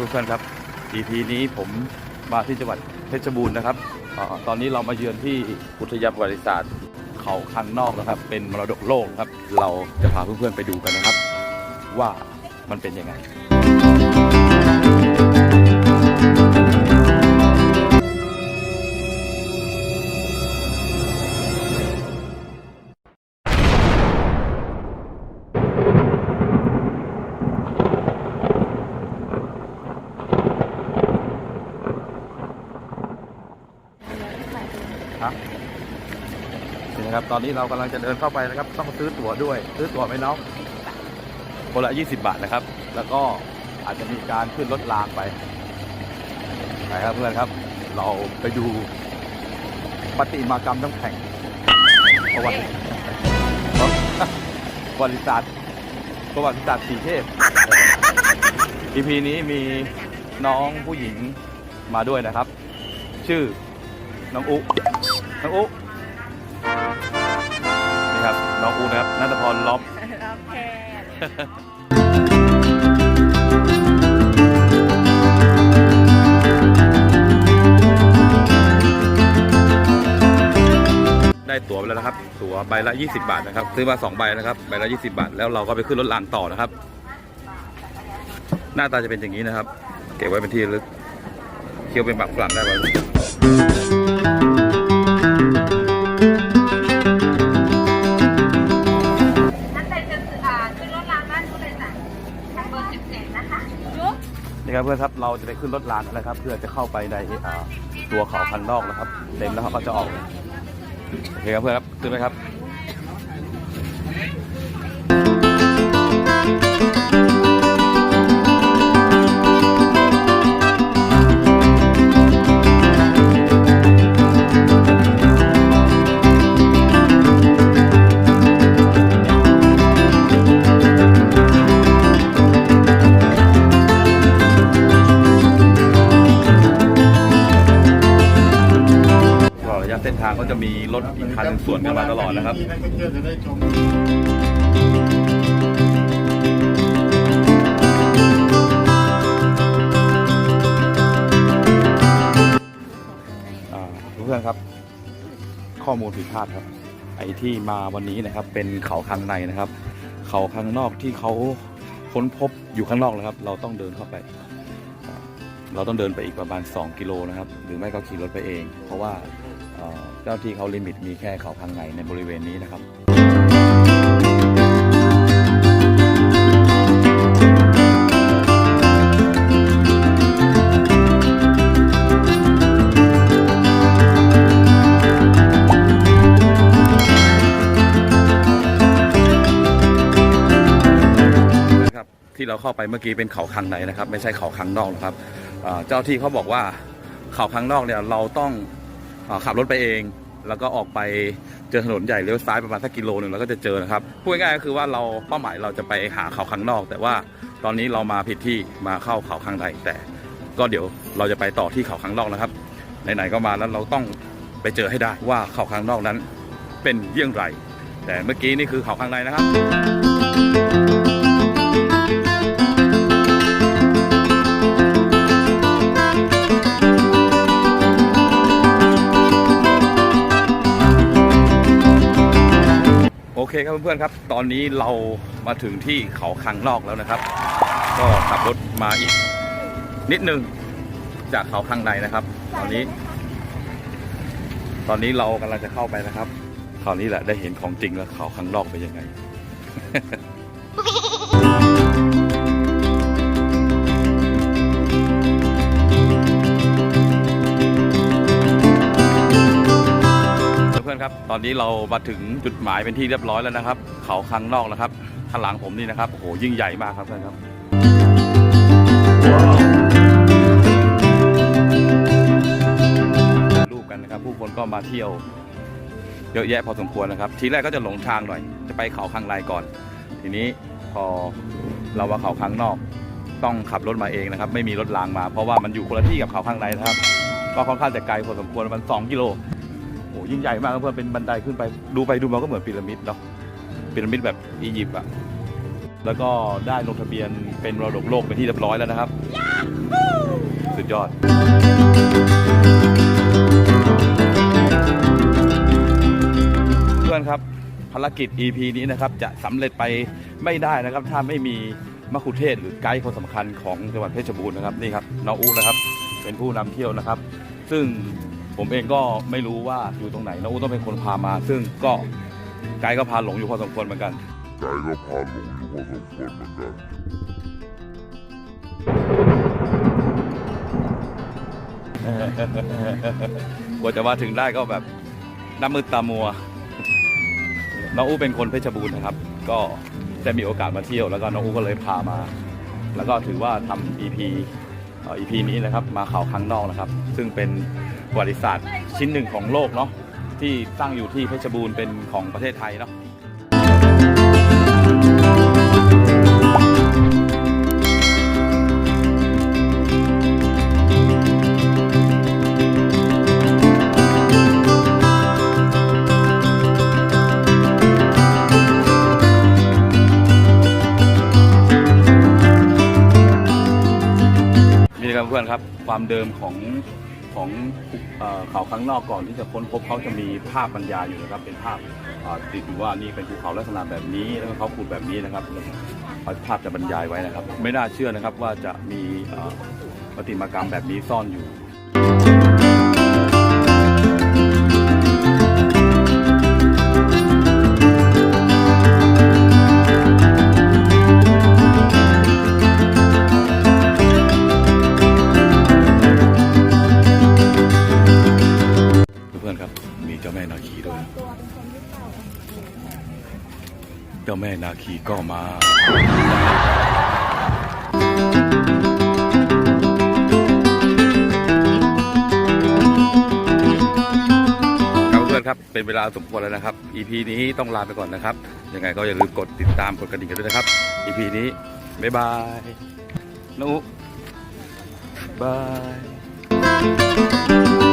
วัสดีครับเพื่อนๆครับ EP นี้ผมมาที่จังหวัดเพชรบูรณ์นะครับอตอนนี้เรามาเยือนที่อุทยานประวัติศาสตร์เขาคันนอกนะครับ เป็นมรดกโลกครับ เราจะพาเพื่อนๆไปดูกันนะครับ ว่ามันเป็นยังไง นะครับ ตอนนี้เรากำลังจะเดินเข้าไปนะครับ ต้องซื้อตั๋วด้วย ซื้อตั๋วไหมน้องคนละ20 บาทนะครับ แล้วก็อาจจะมีการขึ้นรถรางไปไปครับเพื่อนครับ เราไปดูปฏิมากรรมน้ำแข็งประวัติประวัติศาสตร์ประวัติศาสตร์สีเทพ EP นี้มีน้องผู้หญิงมาด้วยนะครับ ชื่อน้องอุน้องอุ ครับน้องอุนะครับนัทพรล้อม โอเคได้ตั๋วไปแล้วนะครับ ตั๋วใบละ 20 บาทนะครับ ซื้อมา2ใบนะครับ ใบละ 20 บาท แล้วเราก็ไปขึ้นรถรางต่อนะครับ หน้าตาจะเป็นอย่างนี้นะครับ เก็บไว้เป็นที่ระลึก เคี้ยวเป็นบักฝรั่งได้ไหม นี่ครับเพื่อนครับเราจะไปขึ้นรถรางกันนะครับ เพื่อจะเข้าไปในตัวเขาพันนอกนะครับ เต็มแล้วเขาก็จะออกโอเคครับเพื่อนครับขึ้นไหมครับ รถอีกคันสวนกันมาตลอดนะครับนักเพื่อนครับ ข้อมูลผิดพลาดครับ ไอ้ที่มาวันนี้นะครับ เป็นเขาข้างในนะครับ เขาข้างนอกที่เขาค้นพบอยู่ข้างนอกนะครับ เราต้องเดินเข้าไป เราต้องเดินไปอีกประมาณ 2 กิโลนะครับ หรือไม่ก็ขี่รถไปเอง เพราะว่า เจ้าที่เขาลิมิตมีแค่เขาข้างในในบริเวณนี้นะครับครับที่เราเข้าไปเมื่อกี้เป็นเขาคังในนะครับ ไม่ใช่เขาคังนอกนะครับเจ้าที่เขาบอกว่าเขาคังนอกเนี่ยเราต้อง ขับรถไปเอง แล้วก็ออกไปเจอถนนใหญ่เลี้ยวซ้ายประมาณสักกิโลหนึ่งแล้วก็จะเจอนะครับพูดง่ายๆก็คือว่าเราเป้าหมายเราจะไปหาเขาคังนอก แต่ว่าตอนนี้เรามาผิดที่มาเข้าเขาคังในแต่ ก็เดี๋ยวเราจะไปต่อที่เขาคังนอกนะครับไหนๆก็มาแล้วเราต้องไปเจอให้ได้ว่าเขาคังนอกนั้นเป็นเยี่ยงไร แต่เมื่อกี้นี่คือเขาคังในนะครับ โอเคครับเพื่อนๆครับ ตอนนี้เรามาถึงที่เขาคังนอกแล้วนะครับ ก็ขับรถมาอีก นิดนึงจากเขาคังในนะครับ ตอนนี้ ตอนนี้เรากำลังจะเข้าไปนะครับคราวนี้แหละได้เห็นของจริงแล้วเขาคังนอกเป็นยังไง พื่อนๆครับ ตอนนี้เรามาถึงจุดหมายเป็นที่เรียบร้อยแล้วนะครับ เขาคังนอกนะครับข้างหลังผมนี่นะครับโอ้โหยิ่งใหญ่มากครับเพื่อนครับรูปกันนะครับ ผู้คนก็มาเที่ยวเยอะแยะพอสมควรนะครับ ทีแรกก็จะหลงทางหน่อย จะไปเขาคังในก่อน ทีนี้พอเราว่าเขาคังนอก ต้องขับรถมาเองนะครับ ไม่มีรถรางมา เพราะว่ามันอยู่คนละที่กับเขาข้างในนะครับ ก็ค่อนข้างจะไกลพอสมควรมัน 2 กิโล โอ้ยิ่งใหญ่มากครับเพื่อนเป็นบันไดขึ้นไปดูไปดูมาก็เหมือนพีระมิดเนาะพีระมิดแบบอียิปต์อะแล้วก็ได้ลงทะเบียนเป็นมรดกโลกเป็นที่เรียบร้อยแล้วนะครับ สุดยอดเพื่อนครับภารกิจ EP นี้นะครับจะสำเร็จไปไม่ได้นะครับ ถ้าไม่มีมะคุเทศก์หรือไกด์คนสำคัญของจังหวัดเพชรบูรณ์นะครับนี่ครับน้องอูนะครับ เป็นผู้นำเที่ยวนะครับ ซึ่ง ผมเองก็ไม่รู้ว่าอยู่ตรงไหนน้องอูต้องเป็นคนพามา ซึ่งก็ไกด์ก็พาหลงอยู่พอสมควรเหมือนกันใจก็พาหลงอยู่พอสมควรเหมือนกันกว่าจะมาถึงได้ก็แบบน้ำมืดตามัว น้องอู้เป็นคนเพชรบูรณ์นะครับ ก็จะมีโอกาสมาเที่ยวแล้วก็น้องอู้ก็เลยพามา แล้วก็ถือว่าทำ EP เอีพีนี้นะครับมาข่าวครั้งนอกนะครับ ซึ่งเป็นประวัติศาสตร์ชิ้นหนึ่งของโลกเนาะที่ตั้งอยู่ที่เพชรบูรณ์เป็นของประเทศไทยเนาะ ความเดิมของของเอ่อเขาข้างนอกก่อนที่จะค้นพบเขาจะมีภาพบรรยายอยู่นะครับเป็นภาพติดอยู่ว่านี่เป็นภูเขาลักษณะแบบนี้แล้วก็เขาขุดแบบนี้นะครับภาพจะบรรยายไว้นะครับ ไม่น่าเชื่อนะครับว่าจะมีประติมากรรมแบบนี้ซ่อนอยู่ จ้าแม่นาคีก็มาครับเพื่อนครับเป็นเวลาสมควรแล้วนะครับ EP นี้ต้องลาไปก่อนนะครับ ยังไงก็อย่าลืมกดติดตามกดกระดิ่งกันด้วยนะครับ EP นี้ บ๊ายบายนุบาย